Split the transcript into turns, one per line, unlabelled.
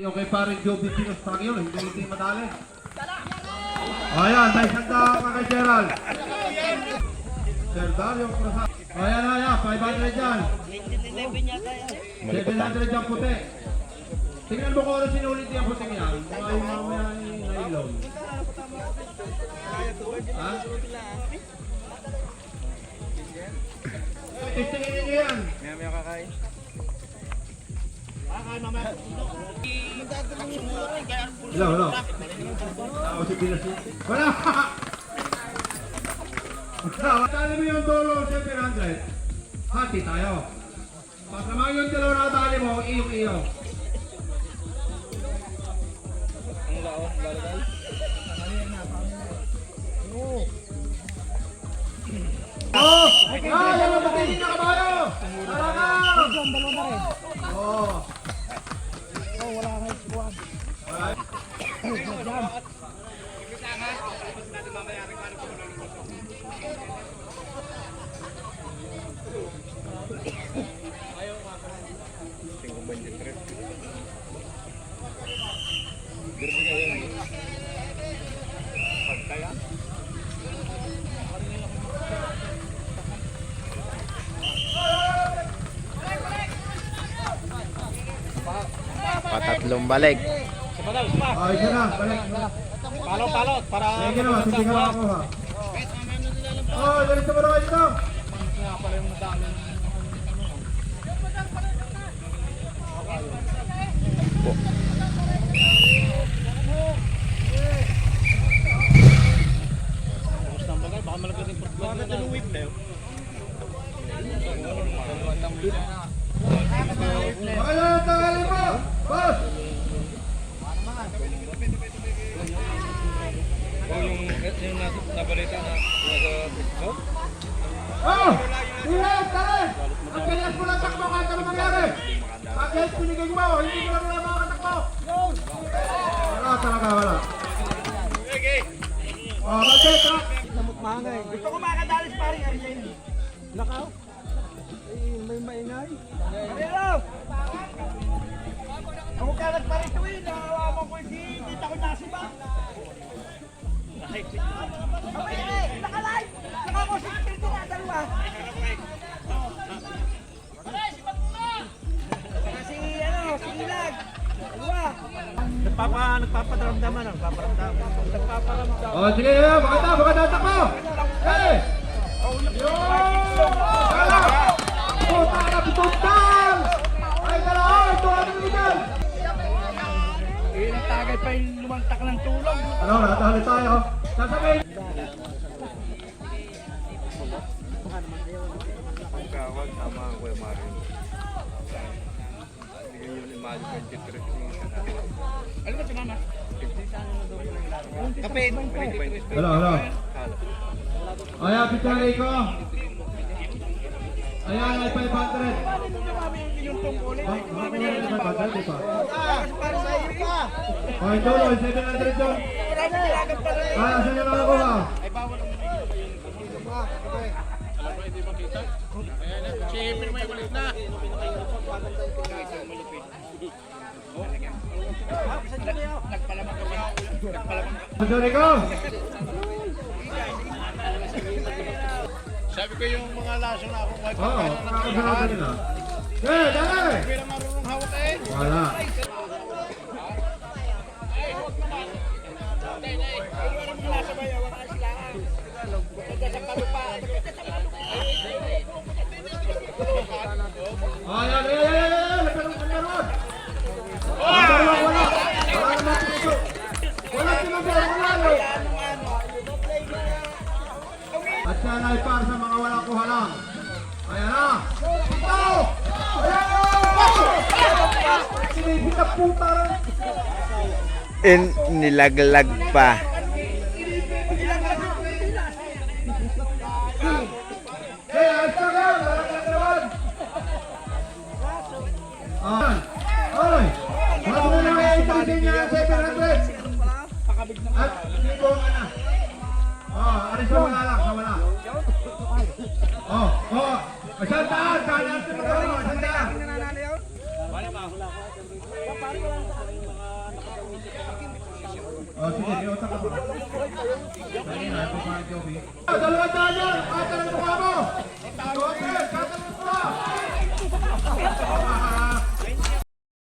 Yung kay parin Joby Pinos Pangyo, hindi hindi madali. Ayan, may sanda kay Gerald. Sir Dario Cruzal. Ayan, ayan, 500 dyan. 700 dyan puti. Tingnan mo kung ano sinulit yung puting yan. Mga yung mamaya ay nylon. Ha? Testingin ninyo yan. Hello, hello. Ako si Pinas. Wala! Tali mo yung dolo, 700. Hati tayo. Pasama yung dalawa na tali mo, iyong-iyo. Oh!
Patatlong balik.
Ah, isa na, balik.
Palot, palot, para
Sige naman, hindi ka nakakuha. Oh, galit sa mga ito.
Tapos ng bagay, baka malagay din portfolio. Bakit yung whip na yun?
Baka na ang tangali mo! Boss!
yung, yung nasa, nabalita na nasa Facebook?
Oh! Sige, tara! Ang kanyas mo lang takbo kahit ano pinigay mo? Hindi mo lang wala mga katakbo! Wala talaga, wala. Oh, bakit? Tara!
Gusto ko makadalis paring Ariel. Nakaw? Ay, may maingay. Ariel! Ako ka nagparito eh. Nakawawa ko si tita ko nasiba. Abay
nagpaparamdaman, nagpaparamdaman. Nagpaparamdaman.
Oh, sige, bakit na? Bakit na takbo? Hey! Puta na, pitutang! Ay, dalawa! Ito ka na dyan!
Eh, natagay pa yung lumantak ng tulong.
Ano, natahali tayo. Sasabihin!
Kawag sama ang Kuya Mario. Bigyan yun ni Mario 23
Ano ba si mama? Kape.
Hello, hello. Ayan, picture ko. Ayan, ay 500.
Paano nyo naman yung tungkulin?
Ba- ba- ba- 500, di ba?
Kasi para sa iyo ka.
Okay, tuloy, 700 doon.
Marami nilagang pa rin.
Ah, saan yung nakakuha? Ko.
Sabi ko yung mga laso na ako, kahit
Oo, nakakasarap nila. Eh, dali!
lang marunong hawak eh.
Wala. Entry niya 700! At ko ka na. Oh, alis sa wala lang, sa wala. Oh, oh! Isang daan! Kaya natin magkaroon! Oh, sige, yung utak ako. Kanina, ito pa ang Joby. Dalawa tayo! Ata ng mukha mo!